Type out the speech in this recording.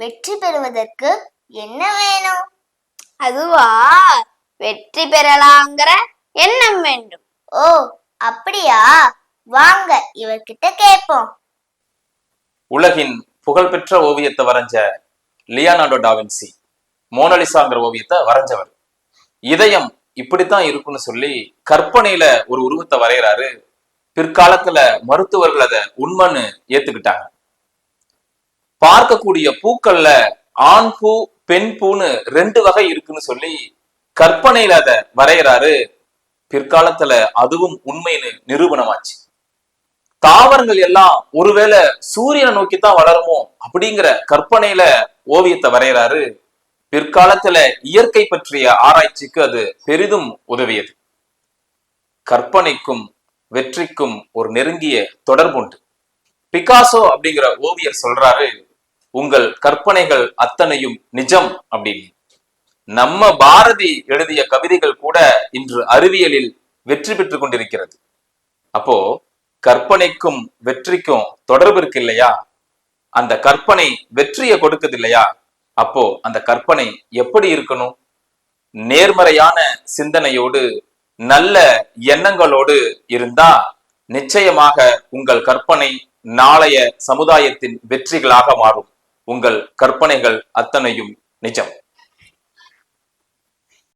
வெற்றி பெறுவதற்கு என்ன வேணும்? அதுவா வெற்றி பெறலாங்கிற எண்ணம் வேண்டும். ஓ அப்படியா? வாங்க இவர்கிட்ட கேட்போம். உலகின் புகழ்பெற்ற ஓவியத்தை வரைஞ்ச லியானார்டோ டாவின்சி மோனலிசாங்கிற ஓவியத்தை வரைஞ்சவர். இதயம் இப்படித்தான் இருக்குன்னு சொல்லி கற்பனையில ஒரு உருவத்தை வரைகிறாரு. பிற்காலத்துல மருத்துவர்கள் அதை உண்மைன்னு ஏத்துக்கிட்டாங்க. பார்க்கக்கூடிய பூக்கள்ல ஆண் பூ பெண் பூன்னு ரெண்டு வகை இருக்குன்னு சொல்லி கற்பனையில அதை வரைகிறாரு பிற்காலத்துல அதுவும் உண்மைன்னு நிரூபணமாச்சு. தாவரங்கள் எல்லாம் ஒருவேளை சூரியனை நோக்கித்தான் வளருமோ அப்படிங்கிற கற்பனையில ஓவியத்தை வரைகிறாரு பிற்காலத்துல இயற்கை பற்றிய ஆராய்ச்சிக்கு அது பெரிதும் உதவியது. கற்பனைக்கும் வெற்றிக்கும் ஒரு நெருங்கிய தொடர்புண்டு. பிகாசோ அப்படிங்கிற ஓவியர் சொல்றாரு உங்கள் கற்பனைகள் அத்தனையும் நிஜம் அப்படின்னு. நம்ம பாரதி எழுதிய கவிதைகள் கூட இன்று அறிவியலில் வெற்றி பெற்றுக் கொண்டிருக்கிறது. அப்போ கற்பனைக்கும் வெற்றிக்கும் தொடர்பு இருக்கு இல்லையா? அந்த கற்பனை வெற்றியை கொடுக்குது இல்லையா? அப்போ அந்த கற்பனை எப்படி இருக்கணும்? நேர்மறையான சிந்தனையோடு நல்ல எண்ணங்களோடு இருந்தா நிச்சயமாக உங்கள் கற்பனை நாளைய சமுதாயத்தின் வெற்றிகளாக மாறும். உங்கள் கற்பனைகள் அத்தனையும் நிஜம்.